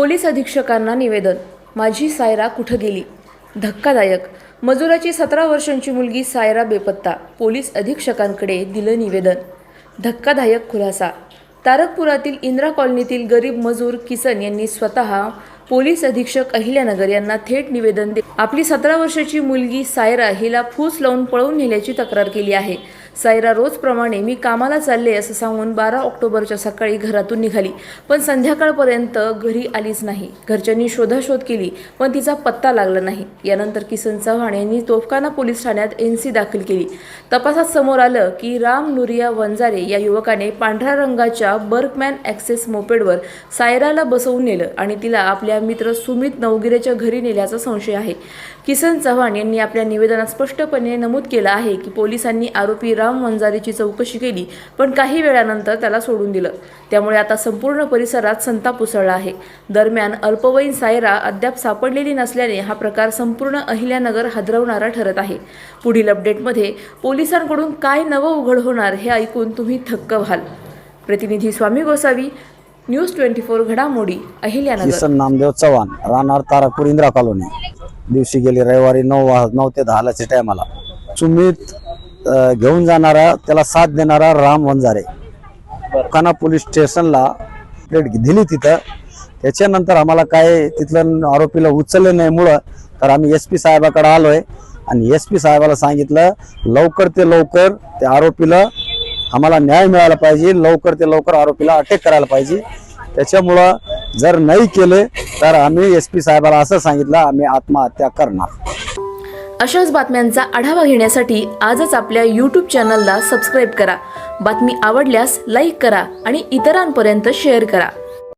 Police अधीक्षकांना निवेदन. माझी सायरा कुठं गेली? धक्कादायक. मजुराची सतरा वर्षांची मुलगी सायरा बेपत्ता. पोलीस अधीक्षकांकडे दिलं निवेदन. धक्कादायक खुलासा. तारकपुरातील इंदिरा कॉलनीतील गरीब मजूर किसन यांनी स्वतः पोलीस अधीक्षक अहिल्यानगर यांना थेट निवेदन दे आपली सतरा वर्षाची मुलगी सायरा हिला फूस लावून पळवून नेल्याची तक्रार केली आहे. सायरा रोजप्रमाणे मी कामाला चालले असं सांगून बारा ऑक्टोबरच्या सकाळी घरातून निघाली. पण संध्याकाळपर्यंत घरी आलीच नाही. घरच्यांनी शोधाशोध केली पण तिचा पत्ता लागला नाही. यानंतर किसन चव्हाण यांनी तोफखाना पोलीस ठाण्यात एन सी दाखल केली. तपासात समोर आलं की राम नुरिया वंजारे या युवकाने पांढऱ्या रंगाच्या बर्कमॅन ॲक्सेस मोपेडवर सायराला बसवून नेलं आणि तिला आपल्या मित्र सुमित नवगिरेच्या घरी नेल्याचा संशय आहे. किसन चव्हाण यांनी आपल्या निवेदनात स्पष्टपणे नमूद केलं आहे की पोलिसांनी आरोपी राम वंजारेची चौकशी केली पण काही वेळानंतर त्याला सोडून दिलं. त्यामुळे आता संपूर्ण परिसरात संताप उसळला आहे. दरम्यान अल्पवयीन सायरा अद्याप सापडलेली नसल्याने हा प्रकार संपूर्ण अहिल्यानगर हादरवणारा ठरत आहे. पुढील अपडेटमध्ये पोलिसांकडून काय नवं उघड होणार हे ऐकून तुम्ही थक्क व्हाल. प्रतिनिधी Swami Gosavi news twenty four घडामोडी अहिल्यानगर. किसन नामदेव चव्हाण राहणार तारापूर इंदिरा कॉलनी. दिवशी गेली रविवारी नऊ वा- नऊ ते दहालाच्या टायमाला. चुमीत घेऊन जाणारा त्याला साथ देणारा राम वंजारे. काना पोलीस स्टेशनला प्लेट दिली तिथं. त्याच्यानंतर आम्हाला काय तिथलं आरोपीला उचललं नाही मुळं तर आम्ही एस पी साहेबाकडे आलोय. आणि एस पी साहेबाला सांगितलं लवकर ते लवकर त्या आरोपीला आम्हाला न्याय मिळाला पाहिजे. लवकर ते लवकर आरोपीला अटक करायला पाहिजे. त्याच्यामुळं जर नाही केले तर आम्ही एस पी साहेबाला असं सांगितलं आम्ही आत्महत्या करणार. अशाच बातम्यांचा आढावा घेण्यासाठी आजच आपल्या यूट्यूब चॅनलला सबस्क्राईब करा. बातमी आवडल्यास लाईक करा आणि इतरांपर्यंत शेअर करा.